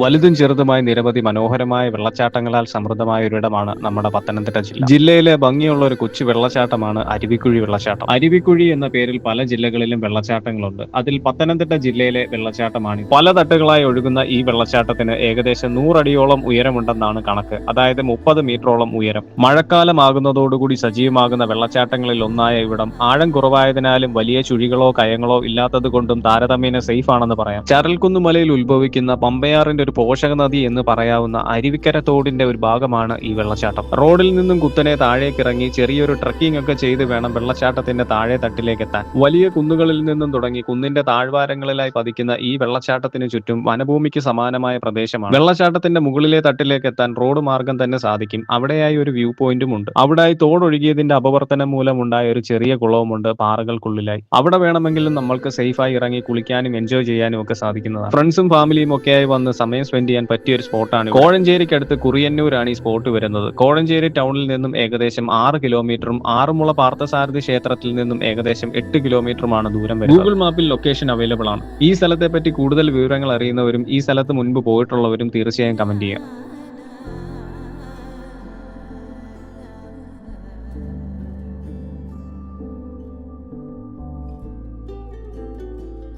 വലുതും ചെറുതുമായ നിരവധി മനോഹരമായ വെള്ളച്ചാട്ടങ്ങളാൽ സമൃദ്ധമായ ഒരിടമാണ് നമ്മുടെ പത്തനംതിട്ട ജില്ല. ജില്ലയിലെ ഭംഗിയുള്ള ഒരു കൊച്ചു വെള്ളച്ചാട്ടമാണ് അരുവിക്കുഴി വെള്ളച്ചാട്ടം. അരുവിക്കുഴി എന്ന പേരിൽ പല ജില്ലകളിലും വെള്ളച്ചാട്ടങ്ങളുണ്ട്. അതിൽ പത്തനംതിട്ട ജില്ലയിലെ വെള്ളച്ചാട്ടമാണ് പല തട്ടുകളായി ഒഴുകുന്ന ഈ വെള്ളച്ചാട്ടത്തിന് ഏകദേശം നൂറടിയോളം ഉയരമുണ്ടെന്നാണ് കണക്ക്. അതായത് മുപ്പത് മീറ്ററോളം ഉയരം. മഴക്കാലമാകുന്നതോടുകൂടി സജീവമാകുന്ന വെള്ളച്ചാട്ടങ്ങളിൽ ഒന്നായ ഇവിടം ആഴം കുറവായതിനാലും വലിയ ചുഴികളോ കയങ്ങളോ ഇല്ലാത്തത് കൊണ്ടും താരതമ്യേന സേഫ് ആണെന്ന് പറയാം ചരൽക്കുന്നുമലയിൽ ഉത്ഭവിക്കുന്ന പമ്പയാറിന്റെ ഒരു പോഷക നദി എന്ന് പറയാവുന്ന അരുവിക്കര തോടിന്റെ ഒരു ഭാഗമാണ് ഈ വെള്ളച്ചാട്ടം. റോഡിൽ നിന്നും കുത്തനെ താഴേക്ക് ഇറങ്ങി ചെറിയൊരു ട്രക്കിംഗ് ഒക്കെ ചെയ്ത് വേണം വെള്ളച്ചാട്ടത്തിന്റെ താഴെ തട്ടിലേക്ക് എത്താൻ. വലിയ കുന്നുകളിൽ നിന്നും തുടങ്ങി കുന്നിന്റെ താഴ്വാരങ്ങളിലായി പതിക്കുന്ന ഈ വെള്ളച്ചാട്ടത്തിന് ചുറ്റും വനഭൂമിക്ക് സമാനമായ പ്രദേശമാണ്. വെള്ളച്ചാട്ടത്തിന്റെ മുകളിലെ തട്ടിലേക്ക് എത്താൻ റോഡ് മാർഗം തന്നെ സാധിക്കും. അവിടെയായി ഒരു വ്യൂ പോയിന്റും ഉണ്ട്. അവിടെയായി തോടൊഴുകിയതിന്റെ അപവർത്തനം മൂലമുണ്ടായ ഒരു ചെറിയ കുളവുമുണ്ട് പാറകൾക്കുള്ളിലായി. അവിടെ വേണമെങ്കിലും നമ്മൾക്ക് സേഫായി ഇറങ്ങി കുളിക്കാനും എൻജോയ് ചെയ്യാനും ഒക്കെ സാധിക്കുന്നതാണ്. ഫ്രണ്ട്സും ഫാമിലിയും ഒക്കെയായി വന്ന് സമയം സ്പെൻഡ് ചെയ്യാൻ പറ്റിയ ഒരു സ്പോട്ടാണ് കോഴഞ്ചേരിക്കടുത്ത് കുറിയന്നൂരാണ് ഈ സ്പോട്ട് വരുന്നത്. കോഴഞ്ചേരി ടൗണിൽ നിന്നും ഏകദേശം ആറ് കിലോമീറ്ററും ആറുമുള പാർത്ഥസാരഥി ക്ഷേത്രത്തിൽ നിന്നും ഏകദേശം എട്ട് കിലോമീറ്ററുമാണ് ദൂരം വരുന്നത്. ഗൂഗിൾ മാപ്പിൽ ലൊക്കേഷൻ അവൈലബിൾ ആണ്. ഈ സ്ഥലത്തെ പറ്റി കൂടുതൽ വിവരങ്ങൾ അറിയുന്നവരും ഈ സ്ഥലത്ത് മുൻപ് പോയിട്ടുള്ളവരും തീർച്ചയായും കമന്റ് ചെയ്യുക.